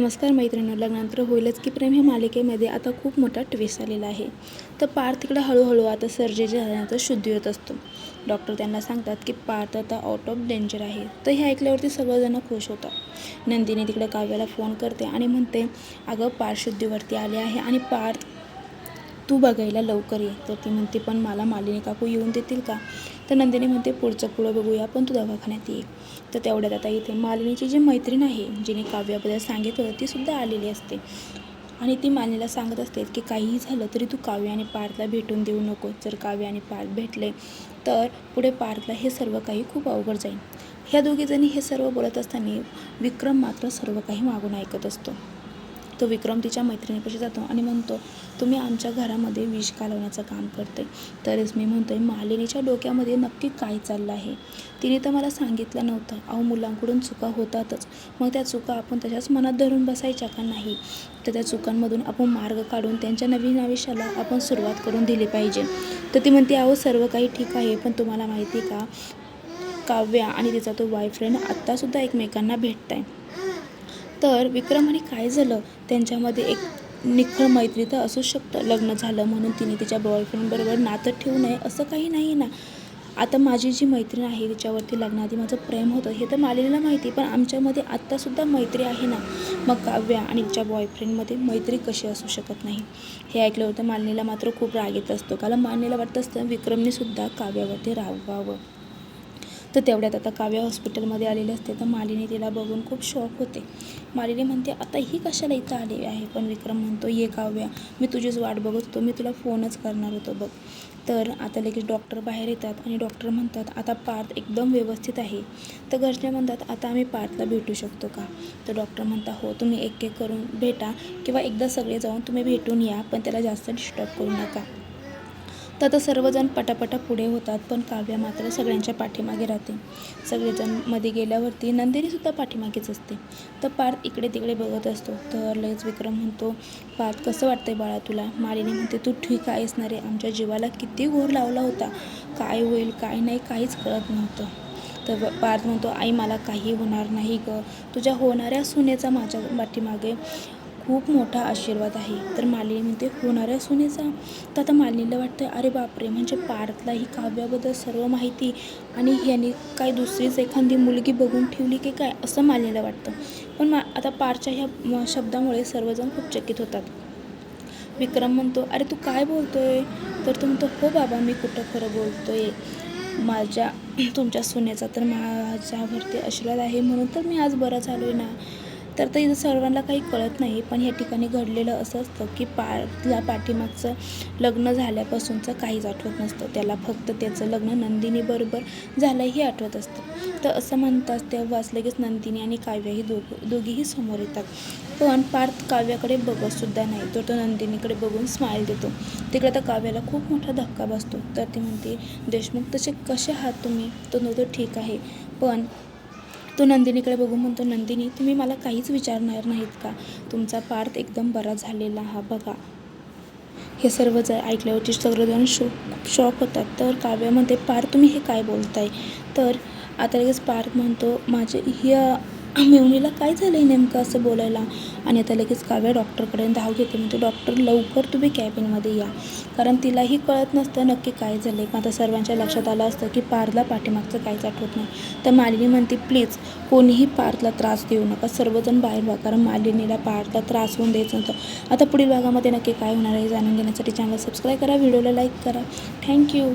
नमस्कार मैत्रिणी लग्नानंतर होईलच की प्रेम ह्या मालिकेमध्ये आता खूप मोठा ट्विस्ट आलेला आहे. तर पार्थ तिकडे हळूहळू आता सर्जरी झाल्यानंतर शुद्धी होत असतो. डॉक्टर त्यांना सांगतात की पार्थ आता आउट ऑफ डेंजर आहे. तर हे ऐकल्यावरती सगळेजण खुश होतात. नंदिनी तिकडे काव्याला फोन करते आणि म्हणते अगं पार्थ शुद्धीवरती आले आहे आणि पार्थ तू बघायला लवकर ये. तर ती म्हणते पण मला मालिनी काकू येऊन देतील का? तर नंदिनी म्हणते पुढचं पुढं बघूया पण तू दवाखान्यात ये. तर तेवढ्यात आता इथे मालिनीची जी मैत्रीण आहे जिने काव्याबद्दल सांगितलं होतं तीसुद्धा आलेली असते. आणि ती मालिनीला सांगत असते की काहीही झालं तरी तू काव्य आणि पार्थला भेटून देऊ नको जर काव्य आणि पार्थ भेटले तर पुढे पार्थला हे सर्व काही खूप अवघड जाईल. ह्या दोघीजणी हे सर्व बोलत असताना विक्रम मात्र सर्व काही मागून ऐकत असतो. तो विक्रम तिच्या मैत्रिणीपाशी जातो आणि म्हणतो तुम्ही आमच्या घरामध्ये विष घालवण्याचं काम करते. तरच मी म्हणतोय मालिनीच्या डोक्यामध्ये नक्की काय चाललं आहे? तिने तर मला सांगितलं नव्हतं. अहो मुलांकडून चुका होतातच. मग त्या चुका आपण तशाच मनात धरून बसायच्या का नाही? तर त्या चुकांमधून आपण मार्ग काढून त्यांच्या नवीन आयुष्याला आपण सुरुवात करून दिली पाहिजे. तर ती म्हणते अहो सर्व काही ठीक आहे पण तुम्हाला माहिती का? काव्या आणि तिचा तो बॉयफ्रेंड आत्तासुद्धा एकमेकांना भेटत आहे तर विक्रम आणि काय झालं? त्यांच्यामध्ये एक निखळ मैत्री तर असू शकतं. लग्न झालं म्हणून तिने तिच्या बॉयफ्रेंडबरोबर नातं ठेवू नये असं काही नाही ना. आता माझी जी मैत्रीण आहे तिच्यावरती लग्नाआधी माझं प्रेम होतं हे तर मालिनीला माहिती पण आमच्यामध्ये आत्तासुद्धा मैत्री आहे ना. मग काव्या आणि तिच्या बॉयफ्रेंडमध्ये मैत्री कशी असू शकत नाही? हे ऐकलं होतं मालिनीला मात्र खूप राग येत असतो. कारण मालिनीला वाटत असतं विक्रमनेसुद्धा काव्यावरती रागवावं तर तेवढ्यात आता काव्या हॉस्पिटलमध्ये आलेले असते. तर मालिनी तिला बघून खूप शॉक होते. मालिनी म्हणते आता ही कशाला इथं आली आहे? पण विक्रम म्हणतो ये काव्या मी तुझीच वाट बघत होतो. मी तुला फोनच करणार होतो बघ. तर आता लगेच डॉक्टर बाहेर येतात आणि डॉक्टर म्हणतात आता पार्थ एकदम व्यवस्थित आहे. तर घरचे म्हणतात आता आम्ही पार्थला भेटू शकतो का? तर डॉक्टर म्हणता हो तुम्ही एक एक करून भेटा किंवा एकदा सगळे जाऊन तुम्ही भेटून या पण त्याला जास्त डिस्टर्ब करू नका. तर आता सर्वजण पटापटा पुढे होतात पण काव्या मात्र सगळ्यांच्या पाठीमागे राहते. सगळेजणमध्ये गेल्यावरती नंदिनीसुद्धा पाठीमागेच असते. तर पार्थ इकडे तिकडे बघत असतो. तर लगेच विक्रम म्हणतो पार्थ कसं वाटतंय बाळा तुला? मालिनी म्हणते तू ठीक आहेस ना रे? आमच्या जीवाला किती घोर लावला होता. काय होईल काय नाही काहीच कळत नव्हतं. तर पार्थ म्हणतो आई मला काही होणार नाही ग. तुझ्या होणाऱ्या सुनेचा माझ्या पाठीमागे खूप मोठा आशीर्वाद आहे. तर मालिनी म्हणते होणाऱ्या सुनेचा तर आता मालिनीला वाटतं अरे बापरे म्हणजे पार्थला ही काव्याबद्दल सर्व माहिती आणि ह्याने काय दुसरीच एखादी मुलगी बघून ठेवली की काय? असं मालिनीला वाटतं. पण मा आता पारच्या ह्या शब्दामुळे सर्वजण खूप चकित होतात. विक्रम म्हणतो अरे तू काय बोलतोय? तर तो म्हणतो हो बाबा मी कुठं खरं बोलतोय? माझ्या तुमच्या सुनेचा तर माझ्यावरती आशीर्वाद आहे म्हणून तर मी आज बरा झालो आहे ना. तर ते इथं सर्वांना काही कळत नाही पण या ठिकाणी घडलेलं असं असतं की पाला पाठीमागचं लग्न झाल्यापासूनचं काहीच आठवत नसतं. त्याला फक्त त्याचं लग्न नंदिनीबरोबर झालं हे आठवत असतं. तर असं म्हणतात तेव्हाच लगेच नंदिनी आणि काव्या ही दोघ दोघीही समोर येतात. पण पार्थ काव्याकडे बघतसुद्धा नाही. तर तो नंदिनीकडे बघून स्माईल देतो. तिकडे तर काव्याला खूप मोठा धक्का बसतो. तर ती म्हणते देशमुख तसे कसे आहात तुम्ही? तो नव्हतं ठीक आहे. पण तो नंदिनीकडे बघून म्हणतो नंदिनी तुम्ही मला काहीच विचारणार नाहीत का? तुमचा पार्थ एकदम बरा झालेला हा बघा. हे सर्व जर ऐकल्यावरती सगळेजण शो शॉक होतात. तर काव्यामध्ये पार्थ तुम्ही हे काय बोलताय? तर आता लगेच पार्थ म्हणतो माझे ह्या मेवणीला काय झालं आहे नेमकं असं बोलायला? आणि आता लगेच काव्या डॉक्टरकडे धाव घेते. म्हणते डॉक्टर लवकर तुम्ही कॅबिनमध्ये या. कारण तिलाही कळत नसतं नक्की काय झालं आहे आता सर्वांच्या लक्षात आलं असतं की पारला पाठीमागचं काहीच आठवत नाही. तर मालिनी म्हणते प्लीज कोणीही पार्थला त्रास देऊ नका. सर्वजण बाहेर व्हा. कारण मालिनीला पार्थला त्रास होऊन द्यायचं नव्हतं आता पुढील भागामध्ये नक्की काय होणार आहे जाणून घेण्यासाठी चॅनल सबस्क्राईब करा. व्हिडिओला लाईक करा. थँक्यू